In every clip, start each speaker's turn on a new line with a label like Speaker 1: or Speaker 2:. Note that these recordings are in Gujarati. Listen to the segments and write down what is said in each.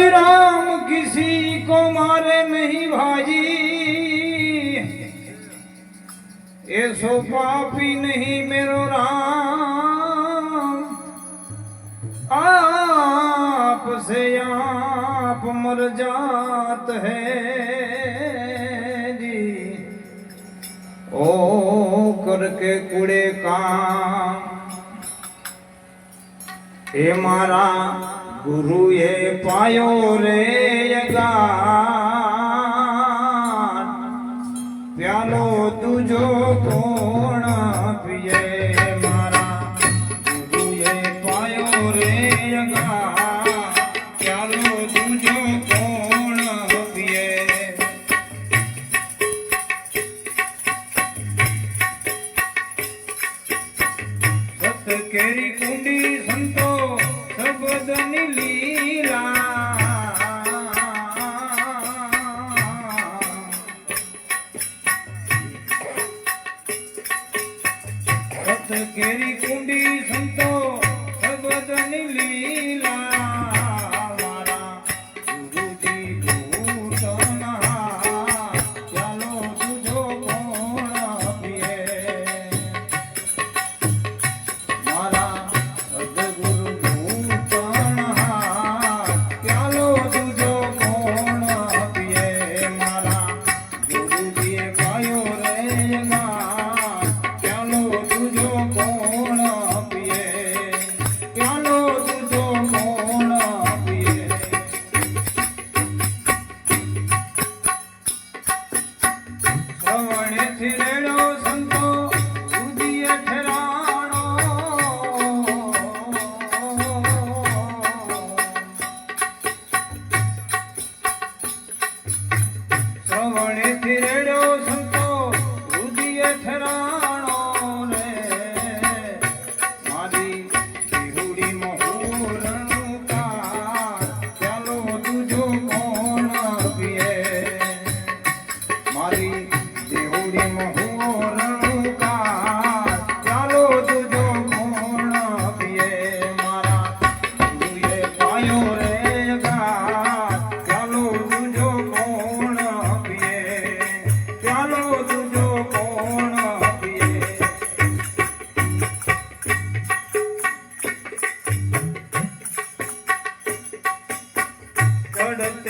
Speaker 1: राम किसी को मारे नहीं भाजी। ऐसो पापी नहीं मेरो राम। आप से आप मर जात है जी। ओ करके कुड़े का ए मारा ગુરુએ પાયો રે ગાન પ્યાલો તુજો કોણ પીએ કેરી કુંડી સંતો ગોદની લીલા. કેરી કુંડી સંતો ભગવતની લીલા. અહીંથી રેડ્યો સંતો રુદિય ઠરાણો ને મારી દેહુડી મહુરનું કાર ચાલો તુજો કોણ પીએ? મારી દેહુડી મહુર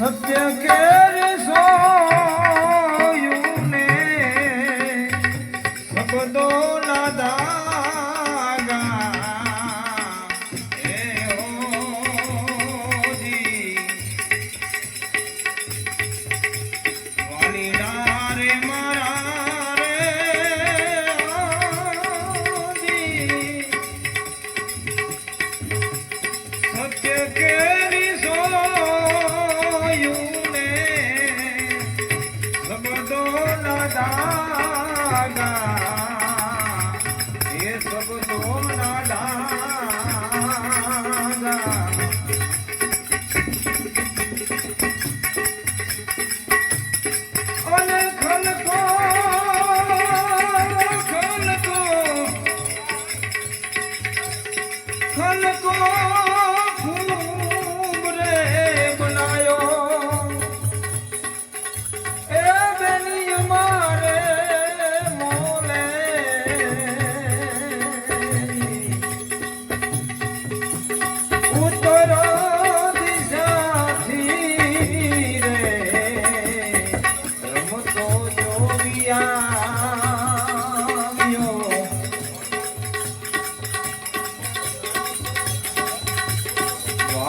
Speaker 1: સત્ય કેરી સો?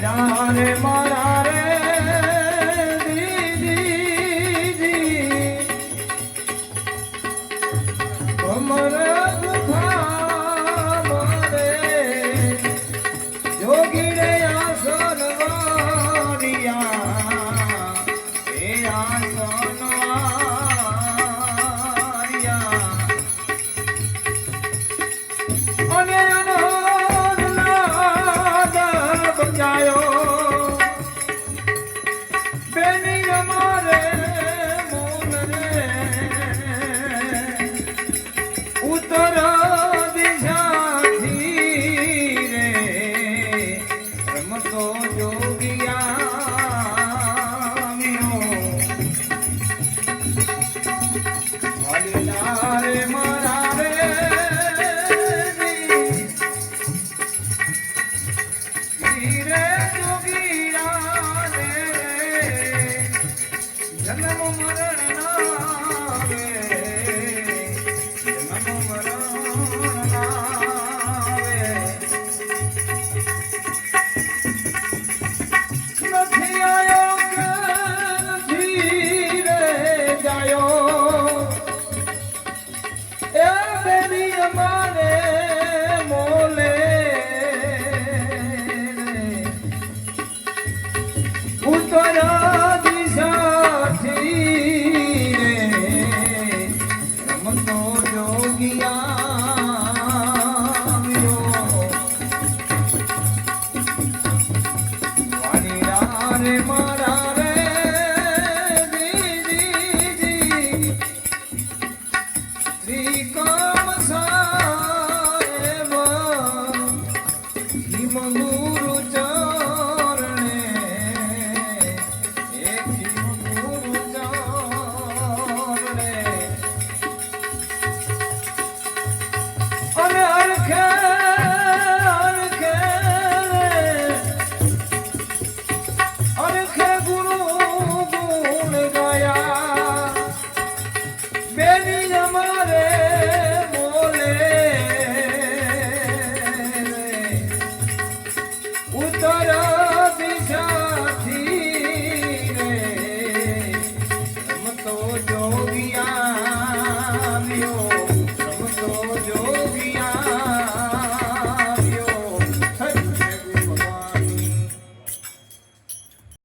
Speaker 1: રે મારા રે જન્મ મરે મારા